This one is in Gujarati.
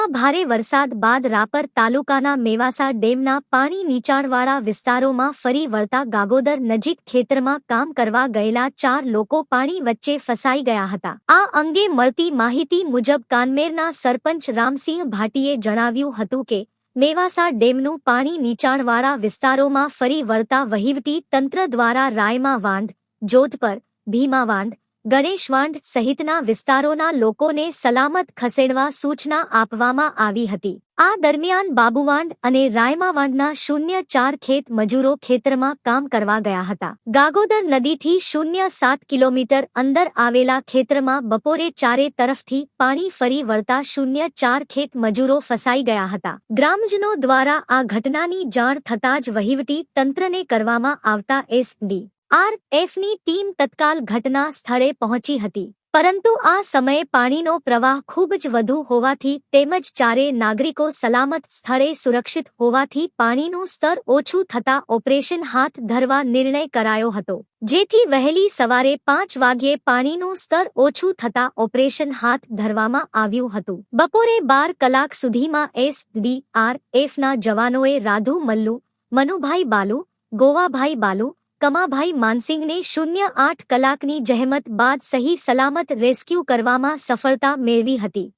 કચ્છમાં ભારે વરસાદ બાદ રાપર તાલુકાના મેવાસા ડેમના પાણી નીચાણવાળા વિસ્તારોમાં ફરી વળતા ગાગોદર નજીક ખેતરમાં કામ કરવા ગયેલા ચાર લોકો પાણી વચ્ચે ફસાઈ ગયા હતા. આ અંગે મળતી માહિતી મુજબ કાનમેરના સરપંચ રામસિંહ ભાટીએ જણાવ્યું હતું કે, મેવાસા ડેમનું પાણી નીચાણવાળા વિસ્તારોમાં ફરી વળતા વહીવટી તંત્ર દ્વારા રાયમા વાંડ જોધપર, ભીમાવાંઢ ગણેશવાંઢ સહિતના વિસ્તારોના લોકોને સલામત ખસેડવા સૂચના આપવામાં આવી હતી. આ દરમિયાન બાબુવાંડ અને રાયમાવાંડના શૂન્ય ચાર ખેત મજૂરો ખેતરમાં કામ કરવા ગયા હતા. ગાગોદર નદીથી શૂન્ય સાત કિલોમીટર અંદર આવેલા ખેતરમાં બપોરે ચારે તરફથી પાણી ફરી વળતા શૂન્ય ચાર ખેત મજૂરો ફસાઈ ગયા હતા. ગ્રામજનો દ્વારા આ ઘટનાની જાણ થતાં જ વહીવટી તંત્રને કરવામાં આવતા એસડી આર એફની ટીમ તત્કાલ ઘટના સ્થળે પહોંચી હતી, પરંતુ આ સમયે પાણીનો પ્રવાહ ખૂબ જ વધુ હોવાથી તેમજ ચારે નાગરિકો સલામત સ્થળે સુરક્ષિત હોવાથી પાણીનું સ્તર ઓછું થતા ઓપરેશન હાથ ધરવા નિર્ણય કરાયો હતો, જેથી વહેલી સવારે પાંચ વાગ્યે પાણીનું સ્તર ઓછું થતા ઓપરેશન હાથ ધરવામાં આવ્યું હતું. બપોરે બાર કલાક સુધીમાં એસ ડી આર એફના જવાનોએ રાધુ મલ્લુ, મનુભાઈ બાલુ, ગોવાભાઈ બાલુ કમાભાઈ માનસિંગને શૂન્ય આઠ કલાકની જહેમત બાદ સહી સલામત રેસ્ક્યુ કરવામાં સફળતા મેળવી હતી.